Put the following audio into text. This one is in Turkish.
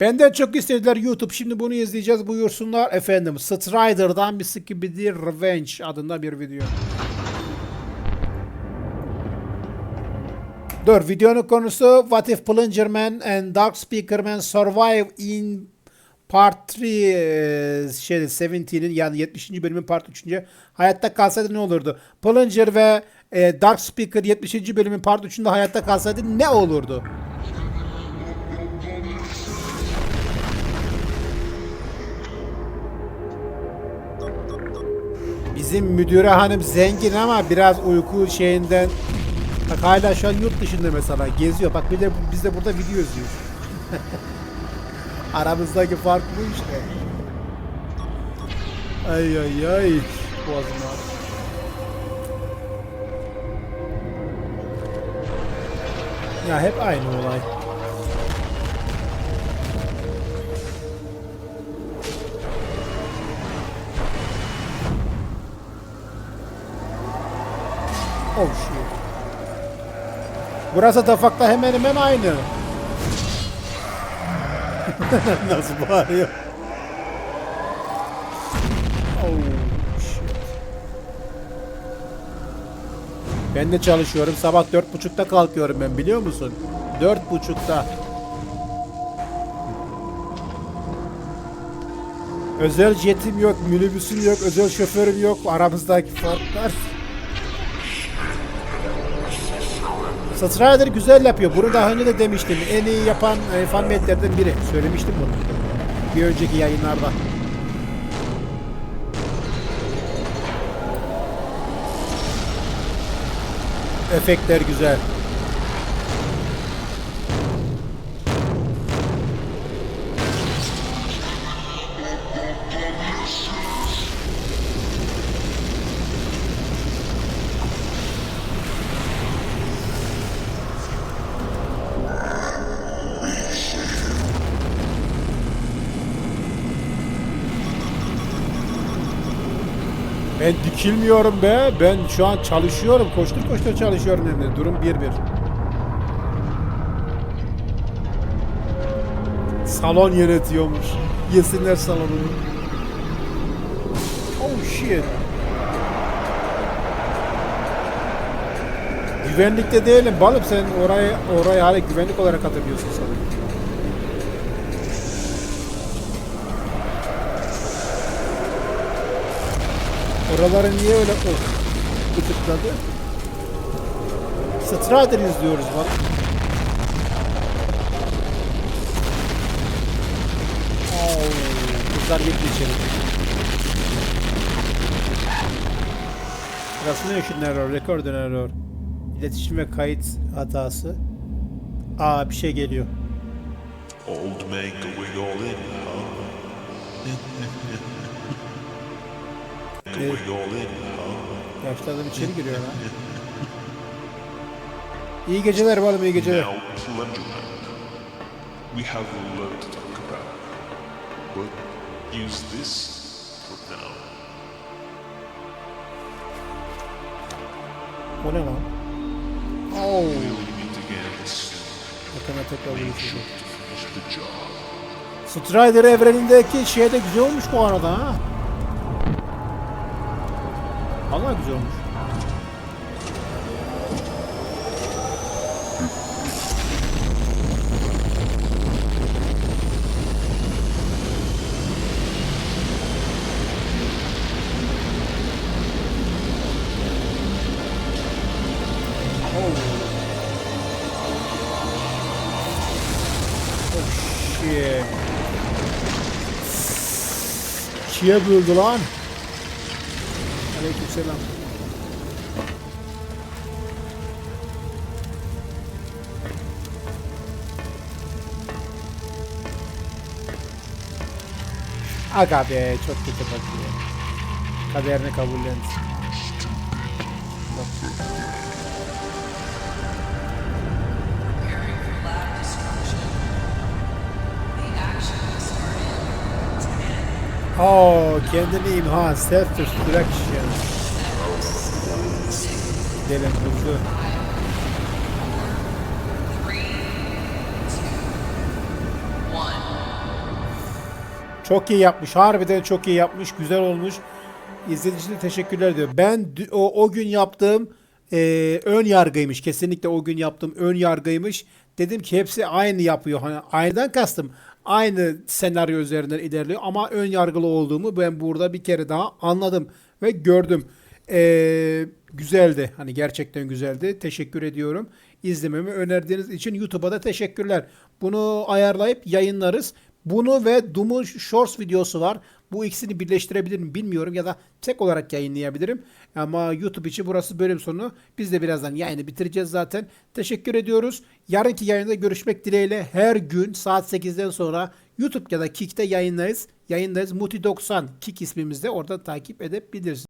Benden çok istediler YouTube. Şimdi bunu izleyeceğiz. Buyursunlar efendim. Strider'dan bir Skibidi Revenge adında bir video. Dur videonun konusu What if Plungerman and Dark Speakerman survive in Part 3 e, şey 17'nin yani 70. bölümün Part 3. hayatta kalsaydı ne olurdu? Plunger ve e, Dark Speaker 70. bölümün Part 3'ünde hayatta kalsaydı ne olurdu? Bizim müdüre hanım zengin ama biraz uyku şeyinden Bak hala şu an yurt dışında mesela geziyor. Bak bir de biz de burada video izliyoruz. Aramızdaki fark bu işte. Ay ay ay. Boğazım ağrıyor. Ya hep aynı olay. Shit. Burası da fakta hemen hemen aynı. Nasıl bağırıyor? Oh shit. Ben de çalışıyorum. Sabah dört buçukta kalkıyorum ben biliyor musun? Dört buçukta. Özel jetim yok, minibüsüm yok, özel şoförüm yok. Aramızdaki farklar. Strider güzel yapıyor. Bunu daha önce de demiştim. En iyi yapan e, fan metlerden biri. Söylemiştim bunu. Bir önceki yayınlarda. Efektler güzel. Ben dikilmiyorum be. Ben şu an çalışıyorum. Koştur koştur çalışıyorum hem de. Durum 1-1. Salon yönetiyormuş. Yesinler salonunu. Oh shit. Güvenlikte değilim balım sen orayı orayı hala güvenlik olarak hatırlıyorsun sanırım. Oraları niye öyle oh, gıdıkladı? Strider izliyoruz bak. Oh, kızlar gitti içeri. Transmission error, record error. İletişim ve kayıt hatası. Aa bir şey geliyor. Old man going all in, huh? huh? Yaşlı adam içeri giriyor lan. İyi geceler balım iyi geceler. We have a lot to talk about. But use this for now. O ne lan? Oh. Bakın tekrar job. Strider evrenindeki şey de güzel olmuş bu arada ha. Vallahi güzel olmuş. Oh shit. İkiye böldü lan. Aleykümselam. Aga be çok kötü bakıyor. Kaderini kabullensin. Oh, kendini imha, self destruction. Gidelim hızlı. Three, two, one. Çok iyi yapmış. Harbiden çok iyi yapmış. Güzel olmuş. İzlediğiniz için teşekkürler diyor. Ben o, o gün yaptığım e, ön yargıymış. Kesinlikle o gün yaptığım ön yargıymış. Dedim ki hepsi aynı yapıyor. Hani aynıdan kastım. Aynı senaryo üzerinden ilerliyor ama ön yargılı olduğumu ben burada bir kere daha anladım ve gördüm. E, güzeldi. Hani gerçekten güzeldi. Teşekkür ediyorum. İzlememi önerdiğiniz için YouTube'a da teşekkürler. Bunu ayarlayıp yayınlarız. Bunu ve Doom'un Shorts videosu var. Bu ikisini birleştirebilirim bilmiyorum ya da tek olarak yayınlayabilirim. Ama YouTube için burası bölüm sonu. Biz de birazdan yayını bitireceğiz zaten. Teşekkür ediyoruz. Yarınki yayında görüşmek dileğiyle her gün saat 8'den sonra YouTube ya da Kick'te yayındayız. Yayındayız. Muti90 Kick ismimizde. Orada takip edebilirsiniz.